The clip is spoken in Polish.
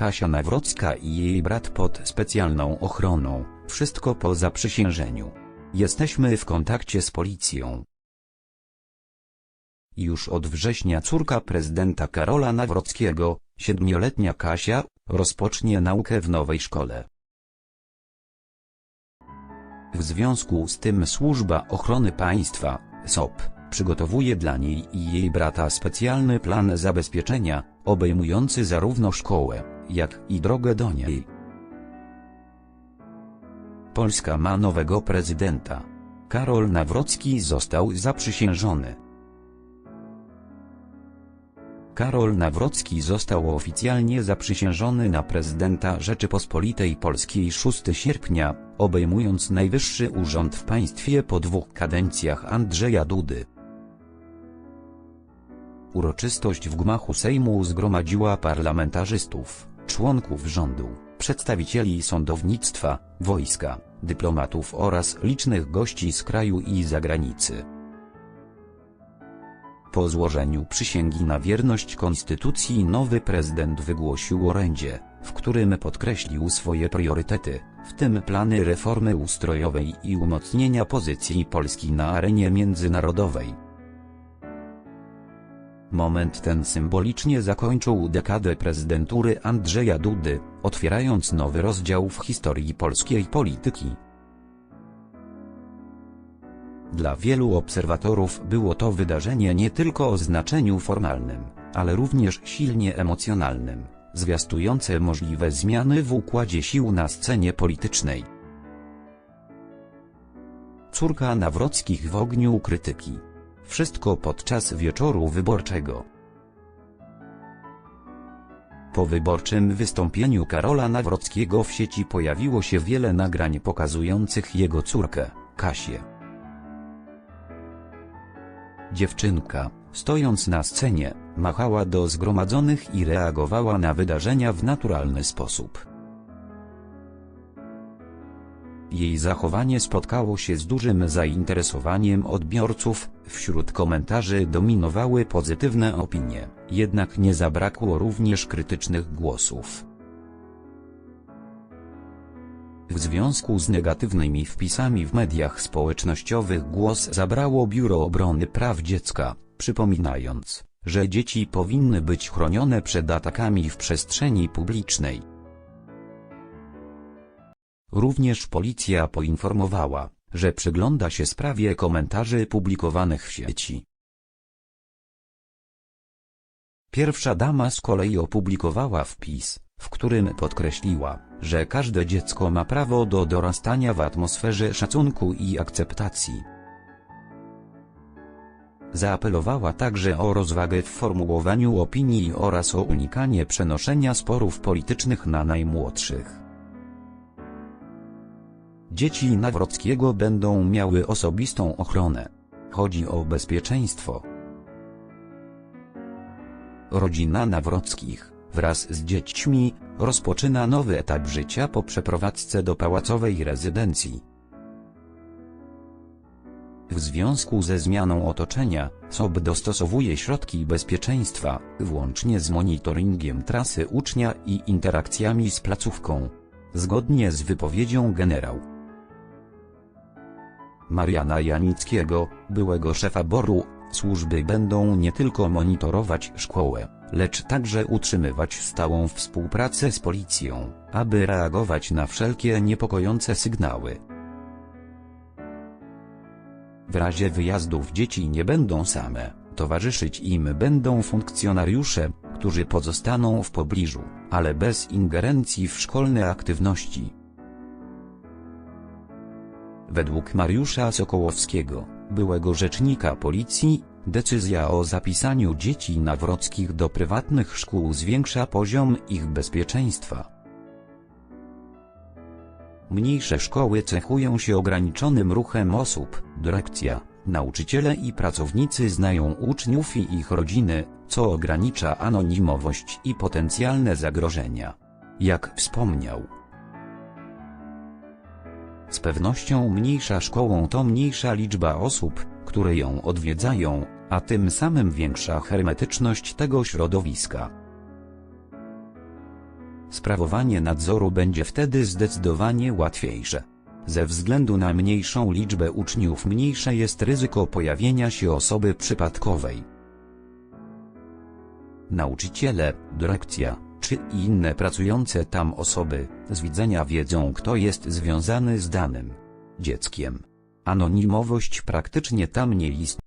Kasia Nawrocka i jej brat pod specjalną ochroną, wszystko po zaprzysiężeniu. Jesteśmy w kontakcie z policją. Już od września córka prezydenta Karola Nawrockiego, siedmioletnia Kasia, rozpocznie naukę w nowej szkole. W związku z tym Służba Ochrony Państwa, SOP, przygotowuje dla niej i jej brata specjalny plan zabezpieczenia, obejmujący zarówno szkołę, jak i drogę do niej. Polska ma nowego prezydenta. Karol Nawrocki został zaprzysiężony. Karol Nawrocki został oficjalnie zaprzysiężony na prezydenta Rzeczypospolitej Polskiej 6 sierpnia, obejmując najwyższy urząd w państwie po dwóch kadencjach Andrzeja Dudy. Uroczystość w gmachu Sejmu zgromadziła parlamentarzystów, członków rządu, przedstawicieli sądownictwa, wojska, dyplomatów oraz licznych gości z kraju i zagranicy. Po złożeniu przysięgi na wierność konstytucji nowy prezydent wygłosił orędzie, w którym podkreślił swoje priorytety, w tym plany reformy ustrojowej i umocnienia pozycji Polski na arenie międzynarodowej. Moment ten symbolicznie zakończył dekadę prezydentury Andrzeja Dudy, otwierając nowy rozdział w historii polskiej polityki. Dla wielu obserwatorów było to wydarzenie nie tylko o znaczeniu formalnym, ale również silnie emocjonalnym, zwiastujące możliwe zmiany w układzie sił na scenie politycznej. Córka Nawrockich w ogniu krytyki. Wszystko podczas wieczoru wyborczego. Po wyborczym wystąpieniu Karola Nawrockiego w sieci pojawiło się wiele nagrań pokazujących jego córkę, Kasię. Dziewczynka, stojąc na scenie, machała do zgromadzonych i reagowała na wydarzenia w naturalny sposób. Jej zachowanie spotkało się z dużym zainteresowaniem odbiorców, wśród komentarzy dominowały pozytywne opinie, jednak nie zabrakło również krytycznych głosów. W związku z negatywnymi wpisami w mediach społecznościowych głos zabrało Biuro Obrony Praw Dziecka, przypominając, że dzieci powinny być chronione przed atakami w przestrzeni publicznej. Również policja poinformowała, że przygląda się sprawie komentarzy publikowanych w sieci. Pierwsza dama z kolei opublikowała wpis, w którym podkreśliła, że każde dziecko ma prawo do dorastania w atmosferze szacunku i akceptacji. Zaapelowała także o rozwagę w formułowaniu opinii oraz o unikanie przenoszenia sporów politycznych na najmłodszych. Dzieci Nawrockiego będą miały osobistą ochronę. Chodzi o bezpieczeństwo. Rodzina Nawrockich, wraz z dziećmi, rozpoczyna nowy etap życia po przeprowadzce do pałacowej rezydencji. W związku ze zmianą otoczenia, SOB dostosowuje środki bezpieczeństwa, włącznie z monitoringiem trasy ucznia i interakcjami z placówką. Zgodnie z wypowiedzią generał Mariana Janickiego, byłego szefa BOR-u, służby będą nie tylko monitorować szkołę, lecz także utrzymywać stałą współpracę z policją, aby reagować na wszelkie niepokojące sygnały. W razie wyjazdów dzieci nie będą same, towarzyszyć im będą funkcjonariusze, którzy pozostaną w pobliżu, ale bez ingerencji w szkolne aktywności. Według Mariusza Sokołowskiego, byłego rzecznika policji, decyzja o zapisaniu dzieci nawrockich do prywatnych szkół zwiększa poziom ich bezpieczeństwa. Mniejsze szkoły cechują się ograniczonym ruchem osób, dyrekcja, nauczyciele i pracownicy znają uczniów i ich rodziny, co ogranicza anonimowość i potencjalne zagrożenia. Jak wspomniał, z pewnością mniejsza szkołą to mniejsza liczba osób, które ją odwiedzają, a tym samym większa hermetyczność tego środowiska. Sprawowanie nadzoru będzie wtedy zdecydowanie łatwiejsze. Ze względu na mniejszą liczbę uczniów mniejsze jest ryzyko pojawienia się osoby przypadkowej. Nauczyciele, dyrekcja, czy inne pracujące tam osoby z widzenia wiedzą kto jest związany z danym dzieckiem. Anonimowość praktycznie tam nie istnieje.